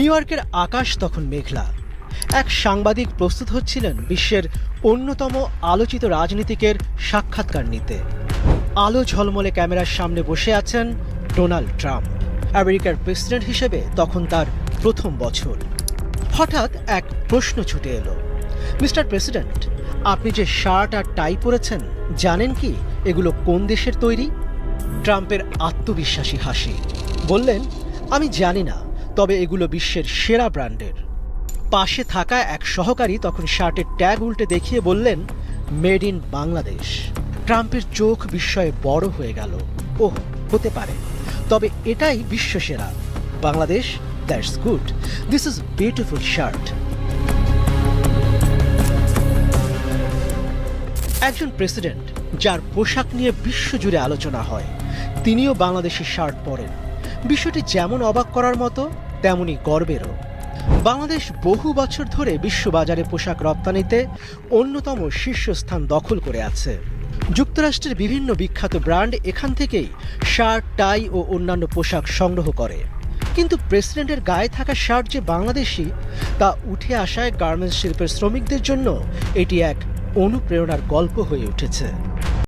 New ইয়র্কের আকাশ তখন মেঘলা। এক সাংবাদিক প্রস্তুত হচ্ছিলেন বিশ্বের অন্যতম আলোচিত রাজনীতিকের সাক্ষাৎকার নিতে। আলো ঝলমলে ক্যামেরার সামনে বসে আছেন ডোনাল্ড ট্রাম্প। আমেরিকার প্রেসিডেন্ট হিসেবে তখন তার প্রথম বছর। হঠাৎ এক প্রশ্ন ছুটে এলো। মিস্টার প্রেসিডেন্ট, আপনি যে শার্ট আর টাই পরেছেন, জানেন কি এগুলো কোন দেশের তৈরি? ট্রাম্পের আত্মবিশ্বাসী হাসি। বললেন, আমি জানি না। তবে এগুলো বিশ্বের সেরা ব্র্যান্ডের। পাশে থাকা এক সহকারী তখন শার্টের ট্যাগ উল্টে দেখিয়ে বললেন মেড ইন বাংলাদেশ। ট্রাম্পের চোখ বিস্ময়ে বড় হয়ে গেল। ওহ, হতে পারে। তবে এটাই বিশ্বসেরা Bangladesh, that's good. This is beautiful shirt. একজন প্রেসিডেন্ট যার পোশাক নিয়ে বিশ্বজুড়ে আলোচনা হয়, তিনিও বাংলাদেশি শার্ট পরেন। বিষয়টি যেমন অবাক করার মতো তেমনি গর্বেরও। বাংলাদেশ বহু বছর ধরে বিশ্ববাজারে পোশাক রপ্তানিতে অন্যতম শীর্ষস্থান দখল করে আছে। যুক্তরাষ্ট্রের বিভিন্ন বিখ্যাত ব্র্যান্ড এখান থেকেই শার্ট, টাই ও অন্যান্য পোশাক সংগ্রহ করে। কিন্তু প্রেসিডেন্টের গায়ে থাকা শার্ট যে বাংলাদেশি, তা উঠে আসায় গার্মেন্টস শিল্পের শ্রমিকদের জন্য এটি এক অনুপ্রেরণার গল্প হয়ে উঠেছে।